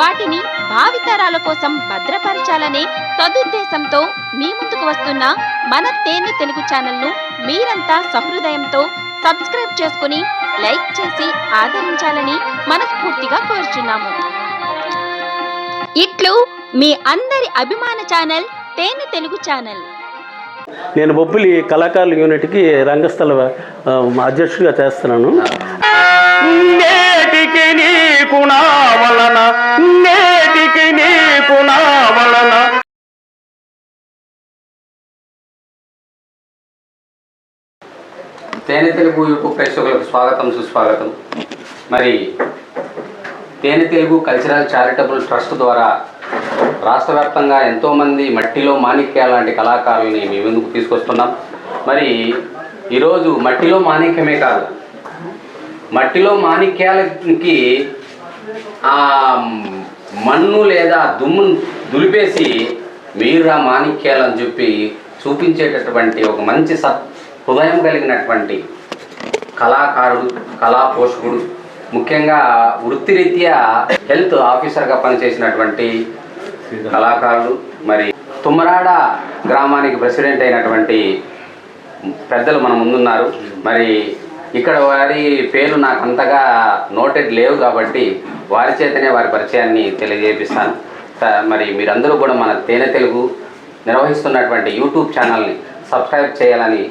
వాటిని భావితరాల కోసం భద్రపరచాలనే సదుద్దేశంతో మీ ముందుకు వస్తున్న మన తేనె తెలుగు ఛానల్ను మీరంతా సహృదయంతో సబ్స్క్రైబ్ చేసుకుని లైక్ చేసి ఆదరించాలని మనస్ఫూర్తిగా కోరుచున్నాము. ఇట్లు మీ అందరి అభిమాన ఛానల్ తేనె తెలుగు ఛానల్. నేను బొబ్బిలి కళాకారుల యూనిట్కి రంగస్థల అధ్యక్షుడిగా చేస్తున్నాను. నేటికి నీకు నా వలన నేటికి నీకు నా వలన తేనె తెలుగు యూట్యూబ్ ప్రేక్షకులకు స్వాగతం సుస్వాగతం. మరి తేనె తెలుగు కల్చరల్ చారిటబుల్ ట్రస్ట్ ద్వారా రాష్ట్ర వ్యాప్తంగా ఎంతోమంది మట్టిలో మాణిక్యాల లాంటి కళాకారుల్ని మేము ముందుకు తీసుకొస్తున్నాం. మరి ఈరోజు మట్టిలో మాణిక్యమే కాదు మట్టిలో మాణిక్యాలకి ఆ మన్ను లేదా దుమ్మును దులిపేసి మీరు ఆ మాణిక్యాలు అని చెప్పి చూపించేటటువంటి ఒక మంచి సత్ హృదయం కలిగినటువంటి కళాకారుడు కళా పోషకుడు ముఖ్యంగా వృత్తిరీత్యా హెల్త్ ఆఫీసర్గా పనిచేసినటువంటి కళాకారుడు మరి తుమ్మరాడ గ్రామానికి ప్రెసిడెంట్ అయినటువంటి పెద్దలు మన ముందున్నారు. మరి ఇక్కడ వారి పేర్లు నాకు అంతగా నోటెడ్ లేవు కాబట్టి వారి చేతనే వారి పరిచయాన్ని తెలియజేపిస్తాను. మరి మీరందరూ కూడా మన తేనె తెలుగు నిర్వహిస్తున్నటువంటి యూట్యూబ్ ఛానల్ని సబ్స్క్రైబ్ చేయాలని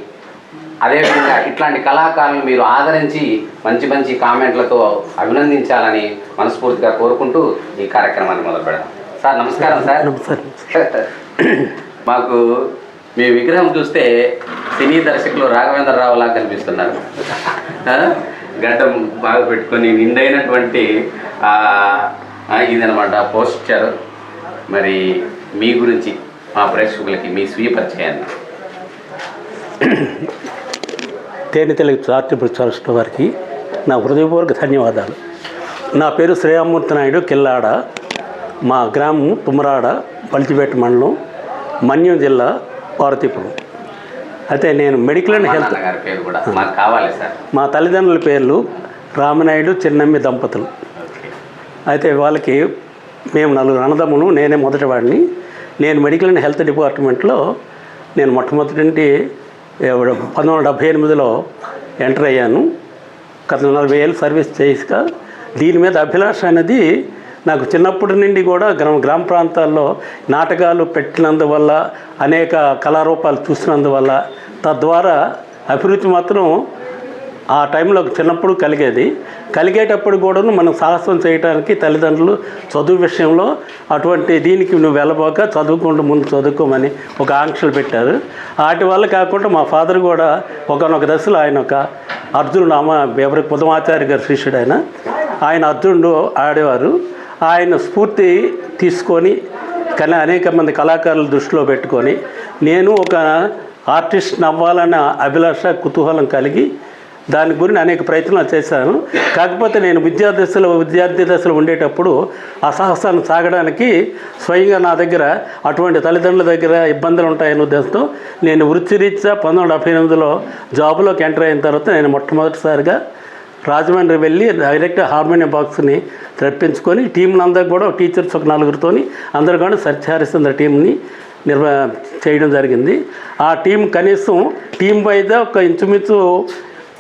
అదేవిధంగా ఇట్లాంటి కళాకారులను మీరు ఆదరించి మంచి మంచి కామెంట్లతో అభినందించాలని మనస్ఫూర్తిగా కోరుకుంటూ ఈ కార్యక్రమాన్ని మొదలు పెడదాం. సార్ నమస్కారం సార్. మాకు మీ విగ్రహం చూస్తే సినీ దర్శకులు రాఘవేంద్రరావు లాగా కనిపిస్తున్నారు. గడ్డం బాగా పెట్టుకొని నిండైనటువంటి ఆ, అనమాట ఇదనమాట మరి మీ గురించి మా ప్రేక్షకులకి మీ స్వీయ పరిచయాన్ని. తేనె తెలుగు చారిటబుల్ ట్రస్ట్ వారికి నా హృదయపూర్వక ధన్యవాదాలు. నా పేరు శ్రీరామూర్తి నాయుడు కిల్లాడ. మా గ్రామం తుమ్మరాడ పల్చిపేట మండలం మన్యం జిల్లా పార్వతీపురం. అయితే నేను మెడికల్ అండ్ హెల్త్. మా తల్లిదండ్రుల పేర్లు రామనాయుడు చిన్నమ్మి దంపతులు. అయితే వాళ్ళకి మేము నలుగురు అన్నదమ్ములు నేనే మొదటివాడిని నేను మెడికల్ అండ్ హెల్త్ డిపార్ట్మెంట్లో నేను మొట్టమొదటి పంతొమ్మిది వందల డెబ్భై ఎనిమిదిలో ఎంటర్ అయ్యాను. గత నలభై ఏళ్ళు సర్వీస్ చేసాక దీని మీద అభిలాష అనేది నాకు చిన్నప్పటి నుండి కూడా గ్రామ గ్రామ ప్రాంతాల్లో నాటకాలు పెట్టినందువల్ల అనేక కళారూపాలు చూసినందువల్ల తద్వారా అభిరుచి మాత్రం ఆ టైంలో చిన్నప్పుడు కలిగేది. కలిగేటప్పుడు కూడాను మనం సాహసం చేయడానికి తల్లిదండ్రులు చదువు విషయంలో అటువంటి దీనికి నువ్వు వెళ్ళబోక చదువుకుంటూ ముందు చదువుకోమని ఒక ఆంక్షలు పెట్టారు. వాటి వల్ల కాకుండా మా ఫాదర్ కూడా ఒకనొక దశలో ఆయన ఒక అర్జునుడు అమ్మ ఎవరి పుదమాచార్య గారి శిష్యుడు ఆయన. ఆయన అర్జునుడు ఆడేవారు. ఆయన స్ఫూర్తి తీసుకొని కానీ అనేక మంది కళాకారులు దృష్టిలో పెట్టుకొని నేను ఒక ఆర్టిస్ట్ అవ్వాలన్న అభిలాష కుతూహలం కలిగి దాని గురించి అనేక ప్రయత్నాలు చేశాను. కాకపోతే నేను విద్యా దశలో విద్యార్థి దశలో ఉండేటప్పుడు ఆ సాహసాన్ని సాగడానికి స్వయంగా నా దగ్గర అటువంటి తల్లిదండ్రుల దగ్గర ఇబ్బందులు ఉంటాయనే ఉద్దేశంతో నేను వృత్తిరీత్యా పంతొమ్మిది వందల డెబ్బై ఎనిమిదిలో జాబ్లోకి ఎంటర్ అయిన తర్వాత నేను మొట్టమొదటిసారిగా రాజమండ్రి వెళ్ళి డైరెక్ట్ హార్మోనియం బాక్స్ని తెప్పించుకొని టీంని అందరికి కూడా టీచర్స్ ఒక నలుగురితోని అందరు కూడా సర్చ్ టీంని నిర్వ చేయడం జరిగింది. ఆ టీం కనీసం టీం వైద ఒక ఇంచుమించు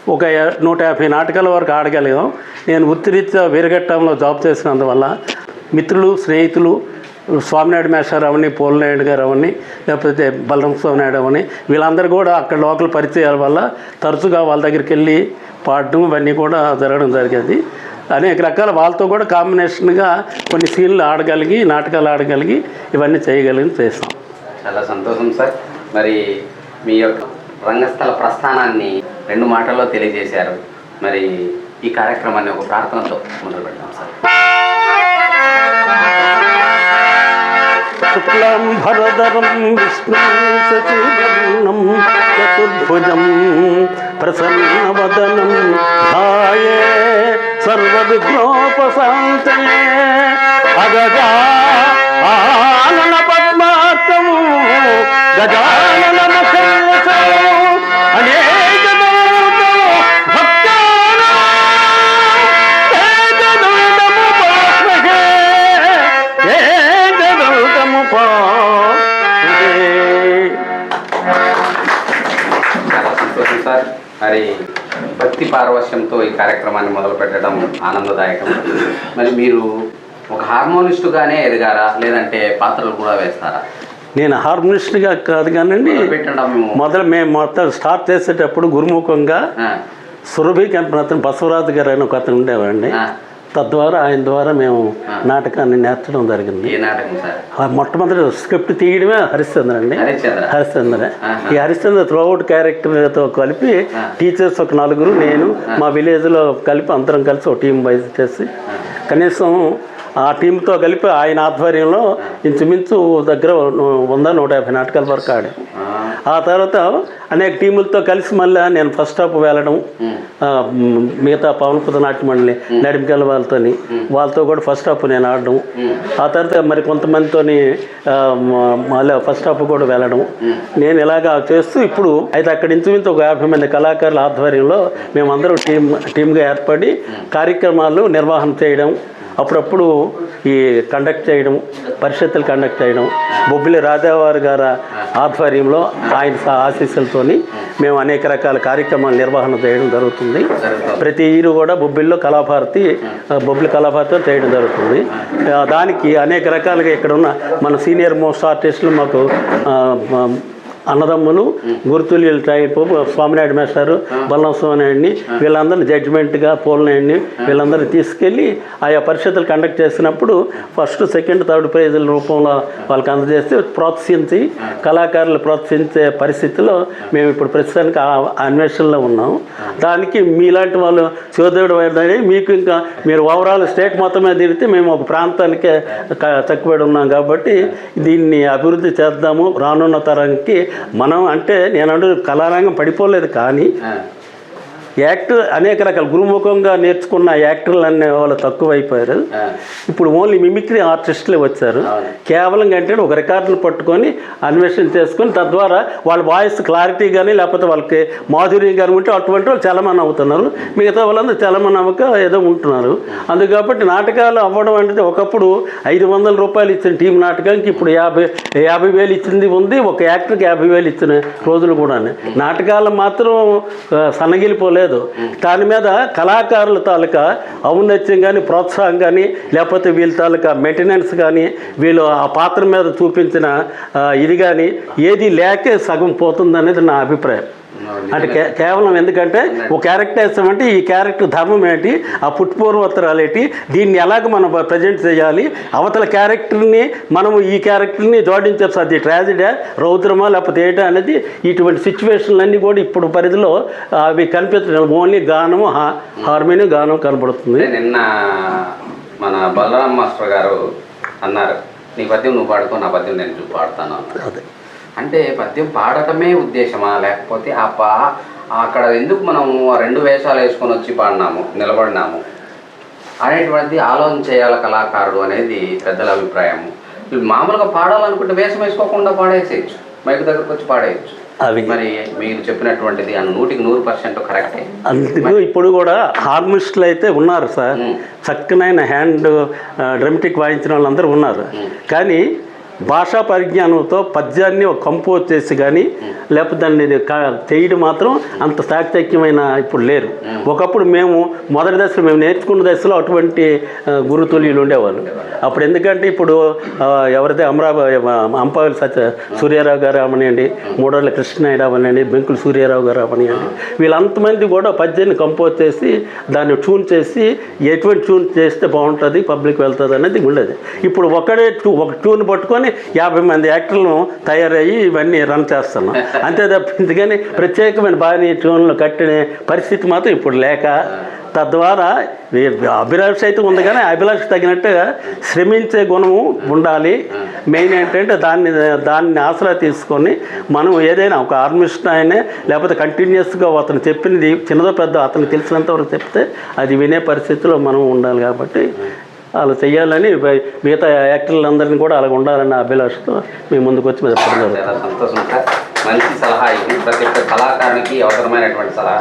ఒక నూట యాభై నాటకాల వరకు ఆడగలిగాం. నేను వృత్తిరీత్యా వీరఘట్టంలో జాబ్ చేసినందువల్ల మిత్రులు స్నేహితులు స్వామినాయుడు మేషారు అవని పోలనాయుడు గారు అవని లేకపోతే బలరాం స్వామినాయుడు అవని వీళ్ళందరూ కూడా అక్కడ లోకల్ పరిచయాల వల్ల తరచుగా వాళ్ళ దగ్గరికి వెళ్ళి పాడడం ఇవన్నీ కూడా జరగడం జరిగేది. అనేక రకాల వాళ్ళతో కూడా కాంబినేషన్గా కొన్ని సీన్లు ఆడగలిగి నాటకాలు ఆడగలిగి ఇవన్నీ చేయగలిగి చేస్తాం చాలా సంతోషం సార్. మరి మీ యొక్క రంగస్థల ప్రస్థానాన్ని రెండు మాటల్లో తెలియజేశారు. మరి ఈ కార్యక్రమాన్ని ఒక ప్రార్థనతో మొదలు పెడతాం సార్. శుక్లం భరదరం విష్ణు శశివర్ణం చతుర్భుజం ప్రసన్నవదనం ధాయే సర్వవిఘ్నోపశాంతయే అగజా ఆనన పద్మాత్మం గజానన ముఖం అనేక సంతోషం సార్ మరి భక్తి పారవశ్యంతో ఈ కార్యక్రమాన్ని మొదలు పెట్టడం ఆనందదాయకం. మరి మీరు ఒక హార్మోనిస్టుగానే ఎదిగారా? లేదంటే పాత్రలు కూడా వేస్తారా? నేను హార్మోనిస్ట్గా కాదు కానండి మొదలు పెట్టడం మొదలు మేము మొత్తం స్టార్ట్ చేసేటప్పుడు గురుముఖంగా సురభి కంపెనీ బసవరాజు గారు అని ఒక అతను ఉండేవాడిని తద్వారా ఆయన ద్వారా మేము నాటకాన్ని నేర్చడం జరిగింది. మొట్టమొదటి స్క్రిప్ట్ తీయడమే హరిశ్చంద్ర అండి. హరిశ్చంద్ర. ఈ హరిశ్చంద్ర త్రూఅవుట్ క్యారెక్టర్తో కలిపి. టీచర్స్ ఒక నలుగురు నేను మా విలేజ్లో కలిపి అందరం కలిసి ఒక టీం వైజ్ చేసి కనీసం ఆ టీంతో కలిపి ఆయన ఆధ్వర్యంలో ఇంచుమించు దగ్గర వంద నూట యాభై నాటకాల వరకు ఆడాం. ఆ, తర్వాత అనేక టీములతో కలిసి మళ్ళీ నేను ఫస్ట్ హాఫ్ వెళ్ళడం మిగతా పవన్ పుత నాట్య మండలి నడిమికల వాళ్ళతోని వాళ్ళతో కూడా ఫస్ట్ హాఫ్ నేను ఆడడం. ఆ తర్వాత మరి కొంతమందితో మళ్ళీ ఫస్ట్ హాఫ్ కూడా వెళ్ళడం. నేను ఇలాగా చేస్తూ ఇప్పుడు అయితే అక్కడి ఇంచుమించు ఒక యాభై మంది కళాకారుల ఆధ్వర్యంలో మేమందరం టీం టీమ్గా ఏర్పడి కార్యక్రమాలు నిర్వహణ చేయడం అప్పుడప్పుడు ఈ కండక్ట్ చేయడం పరిషత్తులు కండక్ట్ చేయడం బొబ్బిలి రాజావారి గారి ఆధ్వర్యంలో ఆయన ఆశీస్సులతోని మేము అనేక రకాల కార్యక్రమాల నిర్వహణ చేయడం జరుగుతుంది. ప్రతి ఇయర్ కూడా బొబ్బిల్లో కళాభారతి బొబ్బిలి కళాభారతి చేయడం జరుగుతుంది. దానికి అనేక రకాలుగా ఇక్కడ ఉన్న మన సీనియర్ మోస్ట్ ఆర్టిస్టులు మాకు అన్నదమ్ములు గుర్తులు టైప్ స్వామినాయుడు మాస్టారు బల్లం స్వామినాయుడిని వీళ్ళందరినీ జడ్జిమెంట్గా పోలనాయుడిని వీళ్ళందరినీ తీసుకెళ్ళి ఆయా పరిషత్తులు కండక్ట్ చేసినప్పుడు ఫస్ట్ సెకండ్ థర్డ్ ప్రైజుల రూపంలో వాళ్ళకి అందజేసి ప్రోత్సహించి కళాకారులు ప్రోత్సహించే పరిస్థితిలో మేము ఇప్పుడు ప్రస్తుతానికి అన్వేషణలో ఉన్నాం. దానికి మీలాంటి వాళ్ళు చోదవుడు అయినది మీకు ఇంకా మీరు ఓవరాల్ స్టేట్ మొత్తం మీద తిరిగితే మేము ఒక ప్రాంతానికే చక్కుబడి ఉన్నాం కాబట్టి దీన్ని అభివృద్ధి చేద్దాము. రానున్న తరానికి మనం అంటే నేను అంటే కళారంగం పడిపోలేదు కానీ యాక్టర్ అనేక రకాల గురుముఖంగా నేర్చుకున్న యాక్టర్లు అనే వాళ్ళు తక్కువైపోయారు. ఇప్పుడు ఓన్లీ మిమిక్రీ ఆర్టిస్టులే వచ్చారు. కేవలం అంటే ఒక రికార్డులు పట్టుకొని అన్వేషణ చేసుకొని తద్వారా వాళ్ళ వాయిస్ క్లారిటీ కానీ లేకపోతే వాళ్ళకి మాధుర్యం కానీ ఉంటే అటువంటి వాళ్ళు చాలామంది అవుతున్నారు. మిగతా వాళ్ళందరూ చాలామంది అవ్వక ఏదో ఉంటున్నారు. అందుకు కాబట్టి నాటకాలు అవ్వడం అంటే ఒకప్పుడు ఐదు వందల రూపాయలు ఇచ్చిన టీం నాటకానికి ఇప్పుడు యాభై యాభై వేలు ఇచ్చింది ఉంది. ఒక యాక్టర్కి యాభై వేలు ఇచ్చిన రోజులు కూడా నాటకాలు మాత్రం ఆ, లేదు. దాని మీద కళాకారుల తాలూకా ఔన్నత్యం కానీ ప్రోత్సాహం కానీ లేకపోతే వీళ్ళ తాలూకా మెయింటెనెన్స్ కానీ వీళ్ళు ఆ పాత్ర మీద చూపించిన ఇది కానీ ఏది లేకే సగం పోతుంది అనేది నా అభిప్రాయం. అంటే కేవలం ఎందుకంటే ఒక క్యారెక్టర్ వేస్తామంటే ఈ క్యారెక్టర్ ధర్మం ఏంటి? ఆ పుట్టుపూర్వోత్తరాలు ఏంటి? దీన్ని ఎలాగ మనం ప్రజెంట్ చేయాలి? అవతల క్యారెక్టర్ని మనము ఈ క్యారెక్టర్ని జోడించే అది ట్రాజిడీ రౌద్రమా లేకపోతే ఏంటా అనేది ఇటువంటి సిచ్యువేషన్లన్నీ కూడా ఇప్పుడు పరిధిలో అవి కనిపించడం ఓన్లీ గానము హార్మోనియం గానం కనబడుతుంది. నిన్న మన బలరాం మాస్టర్ గారు అన్నారు నీ పద్యం నువ్వు పాడుకో నా పద్యం నేను పాడతాను. అదే. అంటే పద్యం పాడటమే ఉద్దేశమా? లేకపోతే ఆ పా అక్కడ ఎందుకు మనము ఆ రెండు వేషాలు వేసుకొని వచ్చి పాడినాము నిలబడినాము? అనేటువంటిది ఆలోచన చేయాల కళాకారుడు అనేది పెద్దల అభిప్రాయము. మామూలుగా పాడాలనుకుంటే వేషం వేసుకోకుండా పాడేసేయచ్చు. మైక్ దగ్గరకు వచ్చి పాడేయచ్చు. అవి మరి మీరు చెప్పినటువంటిది అన్న నూటికి నూరు పర్సెంట్ కరెక్టే. అందుకు ఇప్పుడు కూడా హార్మోనిస్టులు అయితే ఉన్నారు సార్. చక్కనైన హ్యాండ్ డ్రమటిక్ వాయించిన వాళ్ళందరూ ఉన్నారు. కానీ భాషా పరిజ్ఞానంతో పద్యాన్ని ఒక కంపోజ్ చేసి కానీ లేకపోతే దాన్ని చేయడం మాత్రం అంత సాక్ష్యమైన ఇప్పుడు లేరు. ఒకప్పుడు మేము మొదటి దశలో మేము నేర్చుకున్న దశలో అటువంటి గురుతుల్యులు ఉండేవాళ్ళు. అప్పుడు ఎందుకంటే ఇప్పుడు ఎవరైతే అమరాబాద్ అంపావలి సత్య సూర్యారావు గారు అవనియండి మూడోళ్ళ కృష్ణనాయుడు అవనియండి బెంకుల సూర్యారావు గారు అవనియండి వీళ్ళంతమంది కూడా పద్యాన్ని కంపోజ్ చేసి దాన్ని ట్యూన్ చేసి ఎటువంటి ట్యూన్ చేస్తే బాగుంటుంది పబ్లిక్ వెళ్తుంది అనేది ఉండేది. ఇప్పుడు ఒకడే ఒక ట్యూన్ పట్టుకొని యాభై మంది యాక్టర్లను తయారయ్యి ఇవన్నీ రన్ చేస్తున్నాం. అంతే తప్పింది కానీ ప్రత్యేకమైన బాణీ ట్యూన్లు కట్టిన పరిస్థితి మాత్రం ఇప్పుడు లేక తద్వారా అభిలాష అయితే ఉంది కానీ అభిలాష తగినట్టుగా శ్రమించే గుణము ఉండాలి. మెయిన్ ఏంటంటే దాన్ని దాన్ని ఆసరా తీసుకొని మనం ఏదైనా ఒక ఆర్మిస్ట్ అయినా లేకపోతే కంటిన్యూస్గా అతను చెప్పింది చిన్నదో పెద్ద అతను తెలిసినంతవరకు చెప్తే అది వినే పరిస్థితిలో మనం ఉండాలి కాబట్టి అలా చెయ్యాలని మిగతా యాక్టర్లందరినీ కూడా అలా ఉండాలన్న అభిలాషతో మేము ముందుకు వచ్చి మీద. చాలా సంతోషం సార్. మంచి సలహా ఇది. ప్రతి ఒక్క కళాకారునికి అవసరమైనటువంటి సలహా.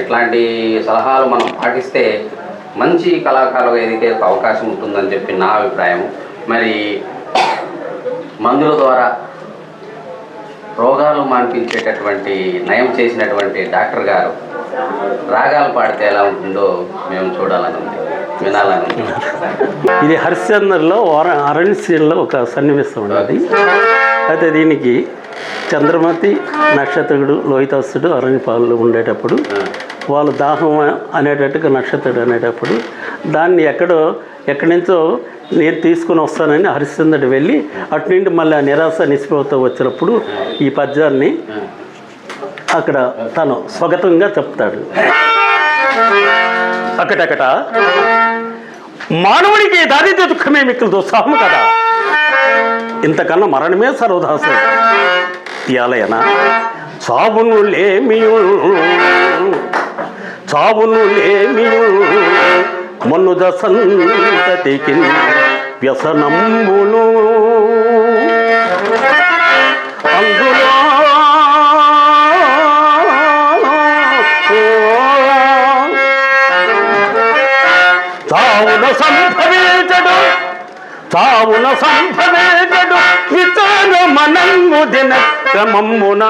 ఇట్లాంటి సలహాలు మనం పాటిస్తే మంచి కళాకారులుగా ఎదిగే అవకాశం ఉంటుందని చెప్పి నా అభిప్రాయం మరి మందుల ద్వారా రోగాలు మాన్పించేటటువంటి నయం చేసినటువంటి డాక్టర్ గారు రాగాలు పాడితే ఎలా ఉంటుందో మేము చూడాలని ఉంది. వినాలని. ఇది హరిశ్చంద్రలో అరణ్యశీల్లో ఒక సన్నివేశం ఉన్నది అయితే దీనికి చంద్రమతి నక్షత్రుడు లోహితాసుడు అరణ్యపాలు ఉండేటప్పుడు వాళ్ళు దాహం అనేటట్టుగా నక్షత్రుడు అనేటప్పుడు దాన్ని ఎక్కడో ఎక్కడి నుంచో నేను తీసుకుని వస్తానని హరిశ్చంద్రుడు వెళ్ళి అటు నుండి మళ్ళీ ఆ నిరాశ నిస్పృహతో వచ్చినప్పుడు ఈ పద్యాన్ని అక్కడ తను స్వగతంగా చెప్తాడు. అక్కడక్కడ మానవుడికి దారిద్ర్య దుఃఖమే మిక్కులు దుస్సాహము కదా. ఇంతకన్నా మరణమే సర్వదాసం. ఇయాలయనా? చావును లేమియు. చావును లేమియు. మన్నుద సంతతికి వ్యసనంబును. అందు తావున సంభవించడు విచార మనము దిన క్రమమున?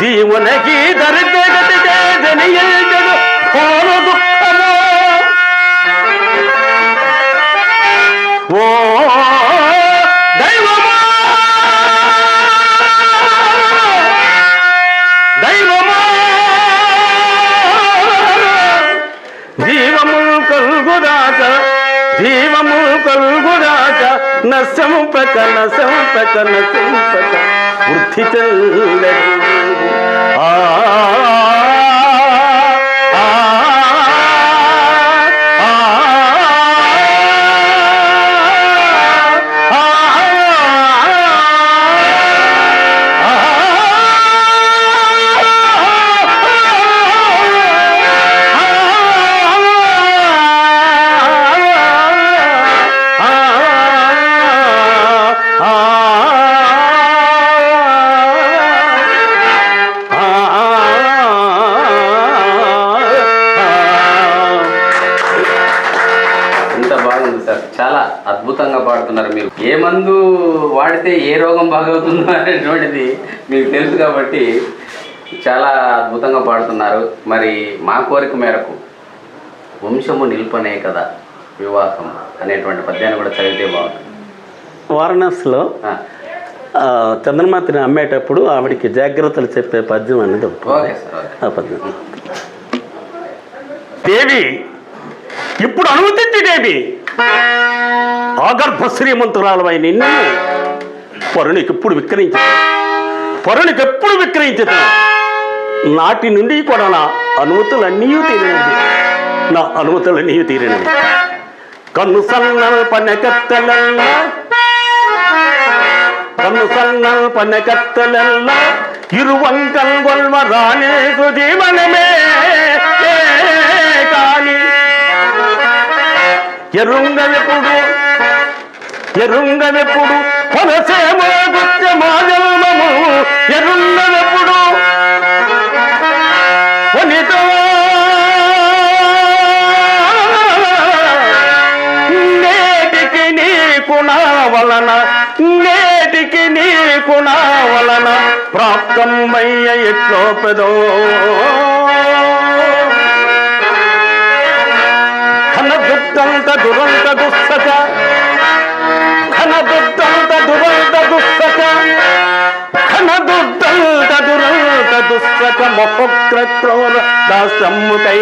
జీవనకి దరిద్రగతి జనియడు ఘోర దుఃఖము నశంపక నశంపక నశంపక వృద్ధి చెల్లడు అద్భుతంగా పాడుతున్నారు మీరు. ఏ మందు వాడితే ఏ రోగం బాగవుతుందో అనేటువంటిది మీకు తెలుసు కాబట్టి చాలా అద్భుతంగా పాడుతున్నారు. మరి మా కోరిక మేరకు వంశము నిల్పనే కదా వివాహం అనేటువంటి పద్యాన్ని కూడా చదివితే బాగుంటుంది. వారణాసిలో చంద్రమాతిని అమ్మేటప్పుడు ఆవిడికి జాగ్రత్తలు చెప్పే పద్యం అనేది ఒకటి ఉంది. Okay sir okay. ఆ పద్యం. దేవి ఇప్పుడు అనుమతించి దేవి. ఆగర్భ శ్రీమంతురాలవై నిన్ను పరునికి ఎప్పుడు విక్రయించదు. పరునికి ఎప్పుడు విక్రయించదు. నాటి నుండి కూడా నా అనుమతులన్నీ తీరినవి నా అనుమతులన్నీ తీరినవి కన్ను సన్నల్ పనెకత్తెలల్ల కన్ను సన్నల్ పనెకత్తెలల్ల ఇరువంకల్ గొల్వ రానేసు సుజీవనమే. ఎరుంగవెప్పుడు ఎరుంగవెప్పుడు కొనసేమో గుత్య మా జన్మము ఎరుంగవెప్పుడు కొనితో నేటికి నీకు నా వలన నేటికి నీకు నా వలన ప్రాప్తమయ్య ఎట్లో పెదో. దురంత దుస్సక ఘన దుర్దంత దురంత దుస్సక ఘన దుర్దంత దురంత దుస్సక మొహక్రక్రోర దాసమ్ముకై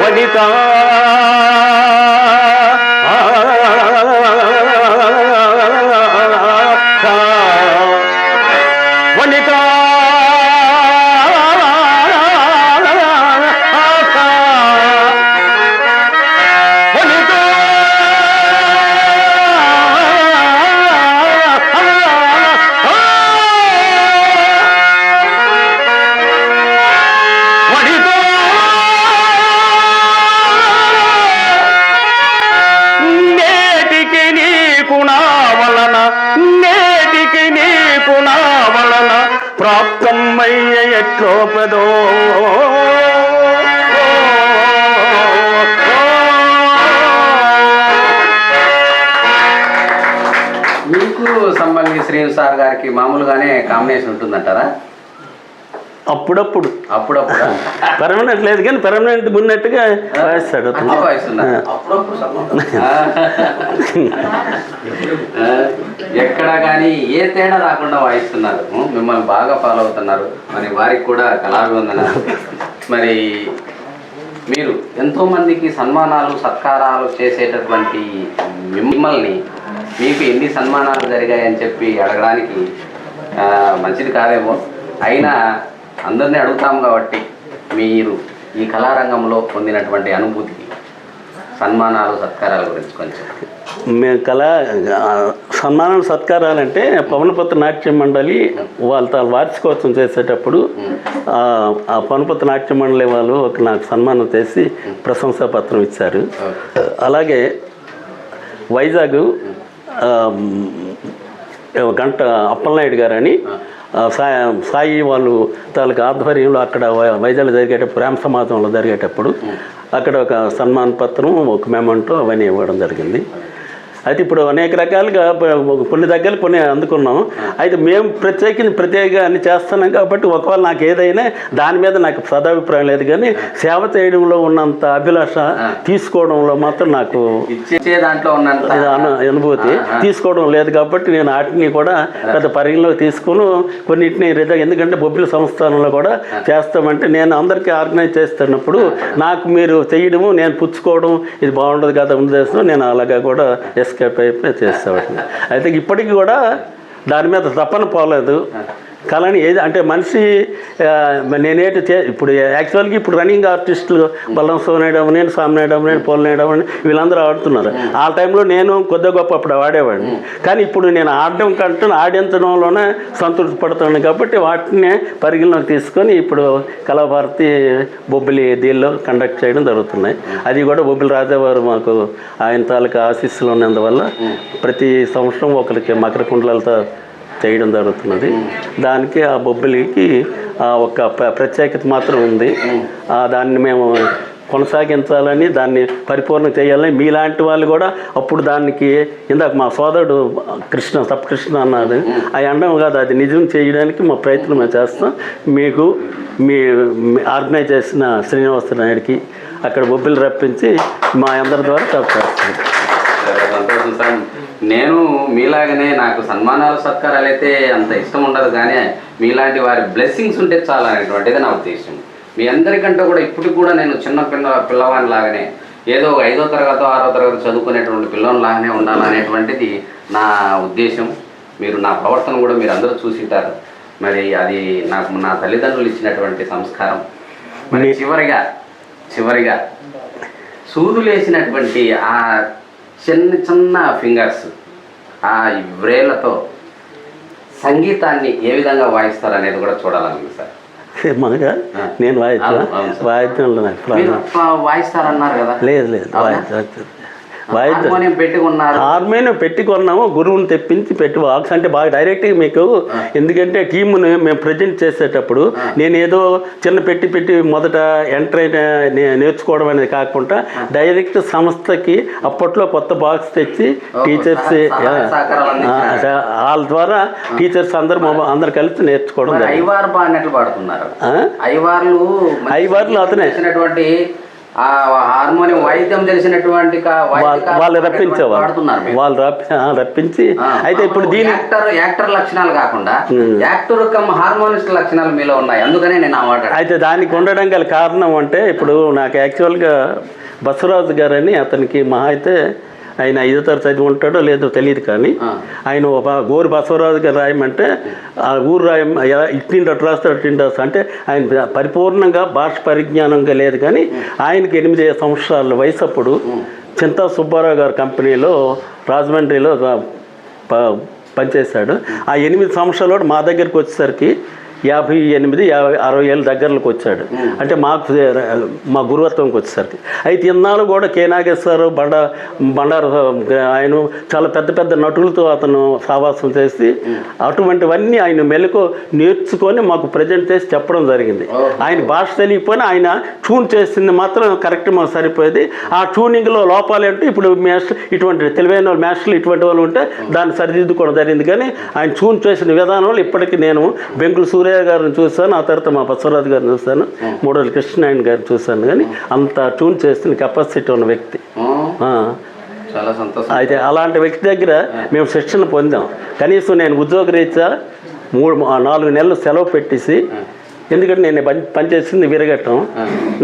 వనిత వనిత ద్రౌపదో మీకు సంబంధించి శ్రీను సార్ గారికి మామూలుగానే కాంబినేషన్ ఉంటుందంటారా? అప్పుడప్పుడు. అప్పుడప్పుడు. పర్మనెంట్ లేదు కానీ పర్మనెంట్ ఉన్నట్టుగా వాయిస్ ఎక్కడ కానీ ఏ తేడా రాకుండా వాయిస్తున్నారు. మిమ్మల్ని బాగా ఫాలో అవుతున్నారు. మరి వారికి కూడా కళాభివందనాలు మరి మీరు ఎంతో మందికి సన్మానాలు సత్కారాలు చేసేటటువంటి మిమ్మల్ని మీకు ఎన్ని సన్మానాలు జరిగాయని చెప్పి అడగడానికి మంచిది కాదేమో. అయినా అందరినీ అడుగుతాం కాబట్టి మీరు ఈ కళారంగంలో పొందినటువంటి అనుభూతికి సన్మానాలు సత్కారాల గురించి కొంచెం మేము కళ ఆ, సన్మానం సత్కారాలంటే పవనపత్ర నాట్య మండలి వాళ్ళ తా- వార్షికోత్సవం చేసేటప్పుడు ఆ, పవనపత్ర నాట్య మండలి వాళ్ళు ఒక నాకు సన్మానం చేసి ప్రశంసా పత్రం ఇచ్చారు. అలాగే వైజాగ్ గంట అప్పలనాయుడు గారు అని ఆ, సాయి సాయి వాళ్ళు తాలూకు ఆధ్వర్యంలో అక్కడ వై- వైజాగ్ జరిగేటప్పుడు ప్రేమ సమాజంలో జరిగేటప్పుడు అక్కడ ఒక సన్మాన పత్రం ఒక మెమంటో అవన్నీ ఇవ్వడం జరిగింది. అయితే ఇప్పుడు అనేక రకాలుగా కొన్ని దగ్గర కొన్ని అందుకున్నాం అయితే మేము ప్రత్యేకించి ప్రత్యేకంగా అన్ని చేస్తున్నాం కాబట్టి ఒకవేళ నాకు ఏదైనా దాని మీద నాకు సదాభిప్రాయం లేదు కానీ సేవ చేయడంలో ఉన్నంత అభిలాష తీసుకోవడంలో మాత్రం నాకు దాంట్లో ఉన్నంత అనుభూతి తీసుకోవడం లేదు కాబట్టి నేను వాటిని కూడా పెద్ద పరిగణలోకి తీసుకుని కొన్నిటిని రిజ ఎందుకంటే బొబ్బిలి సంస్థానంలో కూడా చేస్తామంటే నేను అందరికీ ఆర్గనైజ్ చేస్తున్నప్పుడు నాకు మీరు చేయడము నేను పుచ్చుకోవడం ఇది బాగుండదు కదా ఉద్దేశం నేను అలాగా కూడా ఎస్కేప్ అయిపోయి చేస్తామండి అయితే ఇప్పటికీ కూడా దాని మీద తప్పన పోలేదు. కళని ఏది అంటే మనిషి నేనేటి చే ఇప్పుడు యాక్చువల్గా ఇప్పుడు రన్నింగ్ ఆర్టిస్టులు బల్లం సోనేయడం నేను సామనేయడం నేను పోలనేయడం అని వీళ్ళందరూ ఆడుతున్నారు. ఆ టైంలో నేను కొద్దిగా గొప్ప అప్పుడు ఆడేవాడిని. కానీ ఇప్పుడు నేను ఆడడం కంటే ఆడించడంలోనే సంతృప్తి పడుతున్నాను కాబట్టి వాటిని పరిగణలోకి తీసుకొని ఇప్పుడు కళాభారతి బొబ్బిలి దీనిలో కండక్ట్ చేయడం జరుగుతున్నాయి. అది కూడా బొబ్బిలి రాజావారు మాకు ఆయన తాలూకా ఆశీస్సులు ఉన్నందువల్ల ప్రతి సంవత్సరం ఒకరికి మకర కుండలతో చేయడం జరుగుతున్నది. దానికి ఆ బొబ్బిలికి ఆ ఒక ప్రత్యేకత మాత్రం ఉంది. ఆ దాన్ని మేము కొనసాగించాలని దాన్ని పరిపూర్ణ చేయాలని మీలాంటి వాళ్ళు కూడా అప్పుడు దానికి ఇందాక మా సోదరుడు కృష్ణ సప్కృష్ణ అన్నాడు. ఆ అండం కాదు అది నిజం చేయడానికి మా ప్రయత్నం మేము చేస్తాం. మీకు మీ ఆర్గనైజ్ చేసిన శ్రీనివాస నాయుడికి అక్కడ బొబ్బిలు రప్పించి మా అందరి ద్వారా చేస్తాం చాలా సంతోషం సార్. నేను మీలాగనే నాకు సన్మానాలు సత్కారాలు అయితే అంత ఇష్టం ఉండదు కానీ మీలాంటి వారి బ్లెస్సింగ్స్ ఉంటే చాలా అనేటువంటిది నా ఉద్దేశం. మీ అందరికంటే కూడా ఇప్పటికి కూడా నేను చిన్న పిల్ల పిల్లవాని లాగానే ఏదో ఒక ఐదో తరగతి ఆరో తరగతి చదువుకునేటువంటి పిల్లవాని లాగానే ఉండాలనేటువంటిది నా ఉద్దేశం. మీరు నా ప్రవర్తన కూడా మీరు అందరూ చూసింటారు. మరి అది నాకు నా తల్లిదండ్రులు ఇచ్చినటువంటి సంస్కారం. మరి చివరిగా చివరిగా సూదులేసినటువంటి ఆ చిన్న చిన్న ఫింగర్స్ ఆ వ్రేళ్ళతో సంగీతాన్ని ఏ విధంగా వాయిస్తారు అనేది కూడా చూడాలని సార్. మనగా నేను వాయిద్యం. వాయిద్యంలో అట్లా వాయిస్తారన్నారు కదా. లేదు లేదు వాయిద్యం వాయిద్యం. హార్మోనియం పెట్టి ఉన్నారు హార్మోనియం పెట్టి కొన్నాము గురువుని తెప్పించి పెట్టి వాక్స్ అంటే బాగా డైరెక్ట్గా మీకు ఎందుకంటే టీముని మేము ప్రజెంట్ చేసేటప్పుడు నేను ఏదో చిన్న పెట్టి పెట్టి మొదట ఎంటర్ అయిన నేర్చుకోవడం అనేది కాకుండా డైరెక్ట్ సంస్థకి అప్పట్లో కొత్త బాక్స్ తెచ్చి టీచర్స్. వాళ్ళ ద్వారా టీచర్స్ అందరు అందరు కలిసి నేర్చుకోవడం ఐవార్లు అతనే. ఆ హార్మోనియం వాయిద్యం తెలిసినటువంటి కా- వాళ్ళ- వాయిద్యకారులు వాళ్ళు రప్పించి అయితే ఇప్పుడు దీని యాక్టర్ యాక్టర్ లక్షణాలు కాకుండా యాక్టర్ కమ్ హార్మోనిస్ట్ లక్షణాలు మీలో ఉన్నాయి. అందుకనే నేను మాట. అయితే దానికి ఉండడం గల కారణం అంటే ఇప్పుడు నాకు యాక్చువల్గా బసవరాజు గారని అతనికి మహా అయితే ఆయన ఐదో తరగతి చదివి ఉంటాడో లేదో తెలియదు కానీ. ఆయన ఒక గోరు బసవరాజు గారు రాయమంటే ఆ ఊరు రాయం ఇట్టింటి అటు రాస్తాడు అట్టింటి రాస్తాడు అంటే ఆయన పరిపూర్ణంగా భాష పరిజ్ఞానంగా లేదు కానీ ఆయనకి ఎనిమిది సంవత్సరాల వయసు అప్పుడు చింతా సుబ్బారావు గారి కంపెనీలో రాజమండ్రిలో పనిచేశాడు ఆ ఎనిమిది సంవత్సరాలు మా దగ్గరికి వచ్చేసరికి యాభై ఎనిమిది యాభై అరవై ఏళ్ళ దగ్గరలోకి వచ్చాడు. అంటే మాకు మా గురువత్వంకి వచ్చేసరికి. అయితే ఇన్నాళ్ళు కూడా కే నాగేశ్వరరావు బండ బండారు ఆయన చాలా పెద్ద పెద్ద నటులతో అతను సావాసం చేసి అటువంటివన్నీ ఆయన మెలకు నేర్చుకొని మాకు ప్రజెంట్ చేసి చెప్పడం జరిగింది. ఆయన భాష తెలియకపోయినా ఆయన ట్యూన్ చేసింది మాత్రం కరెక్ట్ మాకు సరిపోయేది. ఆ ట్యూనింగ్లో లోపాలు ఏంటో ఇప్పుడు మాస్టర్ ఇటువంటి తెలివైన వాళ్ళు మాస్టర్లు ఇటువంటి వాళ్ళు ఉంటే దాన్ని సరిదిద్దుకోవడం జరిగింది. కానీ ఆయన ట్యూన్ చేసిన విధానంలో ఇప్పటికీ నేను బెంకులు సూర్య గారిని చూశాను ఆ తర్వాత మా బసవరాజు గారిని చూశాను మూడోళ్ళు కృష్ణాయన్ గారిని చూశాను. కానీ అంత ట్యూన్ చేసిన కెపాసిటీ ఉన్న వ్యక్తి. చాలా సంతోషం. అయితే అలాంటి వ్యక్తి దగ్గర మేము శిక్షణ పొందాం. కనీసం నేను ఉద్యోగరీత్యా మూడు నాలుగు నెలలు సెలవు పెట్టేసి ఎందుకంటే నేను పని పనిచేసింది విరగట్టం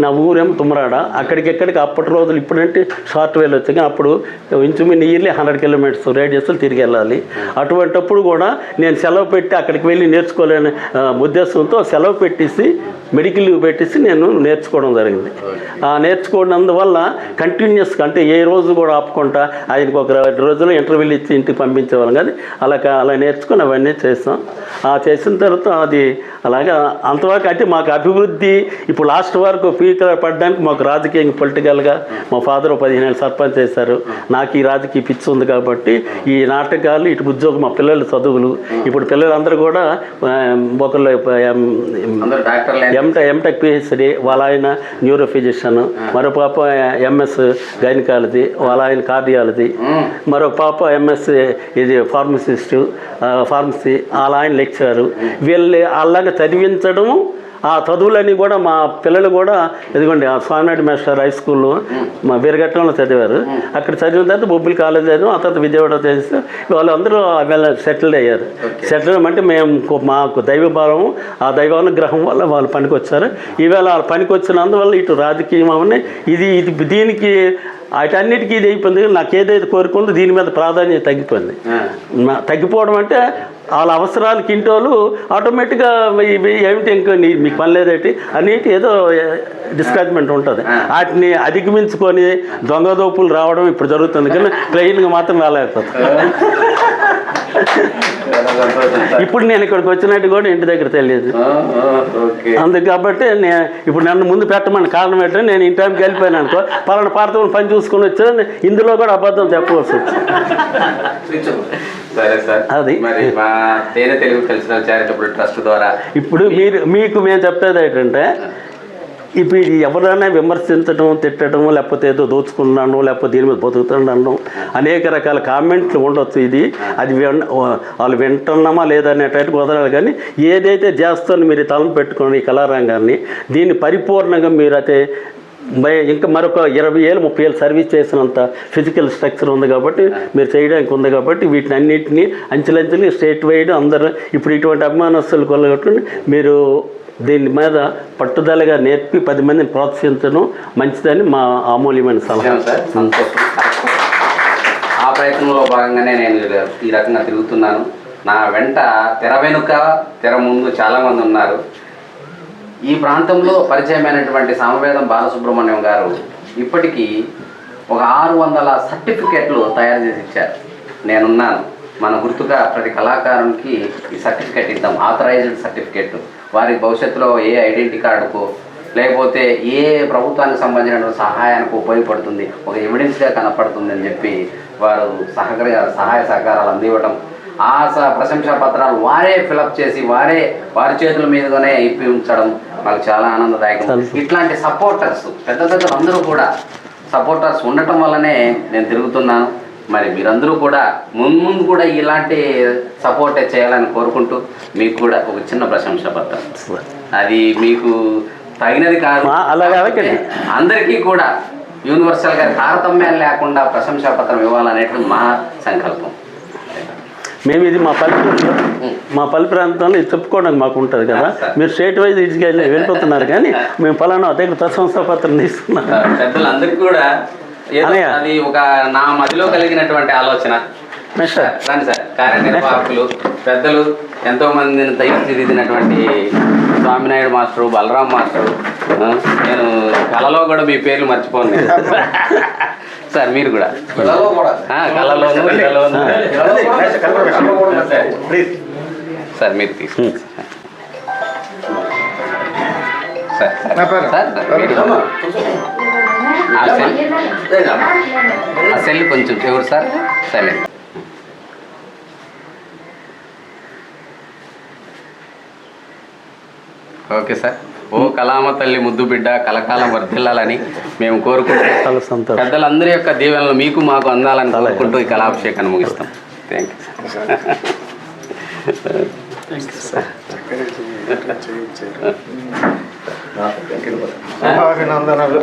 నా ఊరేమో తుమ్మరాడ. అక్కడికి ఎక్కడికి అప్పటి రోజులు ఇప్పుడంటే షార్ట్ వేలు వచ్చాయి అప్పుడు ఇంచుమిన్ ఇయర్లీ హండ్రెడ్ కిలోమీటర్స్ రేడియస్లో తిరిగి వెళ్ళాలి. అటువంటప్పుడు కూడా నేను సెలవు పెట్టి అక్కడికి వెళ్ళి నేర్చుకోలేని ఉద్దేశంతో సెలవు పెట్టేసి మెడికల్ లీవ్ పెట్టేసి నేను నేర్చుకోవడం జరిగింది. ఆ నేర్చుకోవడందువల్ల కంటిన్యూస్గా అంటే ఏ రోజు కూడా ఆపకుండా ఆయనకు ఒక రెండు రోజులు ఇంటర్వ్యూలు ఇచ్చి ఇంటికి పంపించేవాళ్ళం. కానీ అలా అలా నేర్చుకుని అవన్నీ చేస్తాం ఆ చేసిన తర్వాత అది అలాగా అంతవరకు అంటే మాకు అభివృద్ధి ఇప్పుడు లాస్ట్ వరకు పీకర్ పడడానికి మాకు రాజకీయంగా పొలిటికల్గా మా ఫాదర్ పదిహేను ఏళ్ళు సర్పంచ్ చేశారు. నాకు ఈ రాజకీయ పిచ్చి ఉంది కాబట్టి ఈ నాటకాలు ఇటు ఉద్యోగం మా పిల్లల చదువులు. ఇప్పుడు పిల్లలందరూ కూడా ఒకళ్ళు అందరూ డాక్టర్లే ఎంట ఎంటెక్ పిహెచ్డి వాళ్ళ ఆయన న్యూరో ఫిజిషియన్ మరో పాప ఎంఎస్ గైనకాలజీ వాళ్ళ ఆయన కార్డియాలజీ మరో పాప ఎంఎస్ ఇది ఫార్మసిస్ట్ ఫార్మసీ వాళ్ళ ఆయన లెక్చరరు వీళ్ళు అలాగా చదివించడము ఆ చదువులన్నీ కూడా మా పిల్లలు కూడా ఇదిగోండి ఆ స్వామినాయుడు మాస్టర్ హై స్కూల్లో మా వీరఘట్టంలో చదివారు. అక్కడ చదివిన తర్వాత బొబ్బిలి కాలేజ్ చదివాం ఆ తర్వాత విజయవాడ చేసి వాళ్ళందరూ వీళ్ళ సెటిల్డ్ అయ్యారు. సెటిల్ అంటే మేము మాకు దైవ భావం ఆ దైవానుగ్రహం వల్ల వాళ్ళు పనికి వచ్చారు ఈవేళ వాళ్ళు పనికి వచ్చినందువల్ల ఇటు రాజకీయం అవన్నీ ఇది ఇది దీనికి వాటన్నిటికీ ఇది అయిపోయింది. నాకు ఏదైతే కోరుకుందో దీని మీద ప్రాధాన్యత తగ్గిపోయింది. తగ్గిపోవడం అంటే వాళ్ళ అవసరాలకి ఇంటోళ్ళు ఆటోమేటిక్గా ఏమిటి ఇంకా నీ- మీకు పని లేదేంటి అనేటి ఏదో డిస్కరేజ్మెంట్ ఉంటుంది. వాటిని అధిగమించుకొని దొంగ దోపులు రావడం ఇప్పుడు జరుగుతుంది. కానీ ప్లెయిన్గా మాత్రం రాలేకపోతుంది. ఇప్పుడు నేను ఇక్కడికి వచ్చినట్టు కూడా ఇంటి దగ్గర తెలియదు. అందుకు కాబట్టి నేను ఇప్పుడు నన్ను ముందు పెట్టమని కారణం ఏంటంటే నేను ఈ టైంకి వెళ్ళిపోయాను అనుకో పలానా పార్టీ పని చూసుకొని వచ్చాను. ఇందులో కూడా అబద్ధం చెప్పవలసి వచ్చింది. సరే సార్. అది. మరి మా తేనె తెలుగు కల్చరల్ చారిటబుల్ ట్రస్ట్ ద్వారా ఇప్పుడు మీరు మీకు మేము చెప్పేది ఏంటంటే ఇప్పుడు ఎవరైనా విమర్శించడం తిట్టడం లేకపోతే ఏదో దోచుకున్నాను లేకపోతే దీని మీద బతుకుతున్నాను అనేక రకాల కామెంట్లు ఉండొచ్చు ఇది. అది వాళ్ళు వింటున్నామా లేదా అనేటట్టు కుదరాలి కానీ ఏదైతే చేస్తానో మీరు తలం పెట్టుకుని ఈ కళారంగాన్ని దీన్ని పరిపూర్ణంగా మీరు అయితే ఇంకా మరొక ఇరవై ఏళ్ళు ముప్పై ఏళ్ళు సర్వీస్ చేసినంత ఫిజికల్ స్ట్రక్చర్ ఉంది కాబట్టి మీరు చేయడానికి ఉంది కాబట్టి వీటిని అన్నింటినీ అంచెలంచెలు స్టేట్ వైడ్ అందరూ ఇప్పుడు ఇటువంటి అభిమానస్తులు కొల్లగొట్టుకుని మీరు దీని మీద పట్టుదలగా నేర్పి పది మందిని ప్రోత్సహించడం మంచిదని మా అమూల్యమైన సలహా. ఆ ప్రయత్నంలో భాగంగానే నేను ఈ రకంగా తిరుగుతున్నాను. నా వెంట తెర వెనుక తెర ముందు చాలామంది ఉన్నారు. ఈ ప్రాంతంలో పరిచయమైనటువంటి సామవేదం బాలసుబ్రహ్మణ్యం గారు ఇప్పటికీ ఒక ఆరు వందల సర్టిఫికెట్లు తయారు చేసి ఇచ్చారు. నేనున్నాను. మన గుర్తుగా ప్రతి కళాకారునికి ఈ సర్టిఫికెట్ ఇద్దాం. Authorized certificate. వారి భవిష్యత్తులో ఏ ఐడెంటిటీ కార్డుకో లేకపోతే ఏ ప్రభుత్వానికి సంబంధించిన సహాయానికి ఉపయోగపడుతుంది ఒక ఎవిడెన్స్గా కనపడుతుంది అని చెప్పి వారు సహకరి సహాయ సహకారాలు అందివ్వడం ఆ స ప్రశంసా పత్రాలు వారే ఫిలప్ చేసి వారే వారి చేతుల మీదుగానే ఇప్పి ఉంచడం మాకు చాలా ఆనందదాయకం. ఇట్లాంటి సపోర్టర్స్ పెద్ద పెద్ద అందరూ కూడా సపోర్టర్స్ ఉండటం వల్లనే నేను తిరుగుతున్నాను. మరి మీరందరూ కూడా ముందు కూడా ఇలాంటి సపోర్ట్ చేయాలని కోరుకుంటూ మీకు కూడా ఒక చిన్న ప్రశంసా పత్రం. అది మీకు తగినది కాదు. అందరికీ కూడా యూనివర్సల్గా తారతమ్యాలు లేకుండా ప్రశంసా పత్రం ఇవ్వాలనేటువంటి మా సంకల్పం. మేము ఇది మా పల్లెటూరులో మా పల్లె ప్రాంతంలో ఇది చెప్పుకోవడానికి మాకు ఉంటుంది కదా. మీరు స్టేట్ వైజ్ ఇదిగా వెళ్ళిపోతున్నారు కానీ మేము పలానా దగ్గర ప్రశంసా పత్రం తీసుకున్నాం. పెద్దలందరికీ కూడా. అది ఒక నా మదిలో కలిగినటువంటి ఆలోచన. మిస్టర్ రండి సార్. కార్యనిర్వాహకులు పెద్దలు ఎంతో మందిని తీర్చిదిద్దినటువంటి స్వామినాయుడు మాస్టరు బలరాం మాస్టరు నేను కళలో కూడా మీ పేర్లు మర్చిపోను. సార్ మీరు కూడా. ఆ, కళలోను ఇళ్ళలోను సార్ మీరు ఆ సెల్ కొంచెం ఎవరు సార్? Silent okay sir. ఓ కలామ తల్లి ముద్దు బిడ్డ కలకాలం వర్ధిల్లాలని మేము కోరుకుంటాం పెద్దలందరి యొక్క దీవెనలు మీకు మాకు అందాలని కోరుకుంటూ ఈ కళాభిషేకాన్ని ముగిస్తాం. థ్యాంక్ యూ అభినందనలు.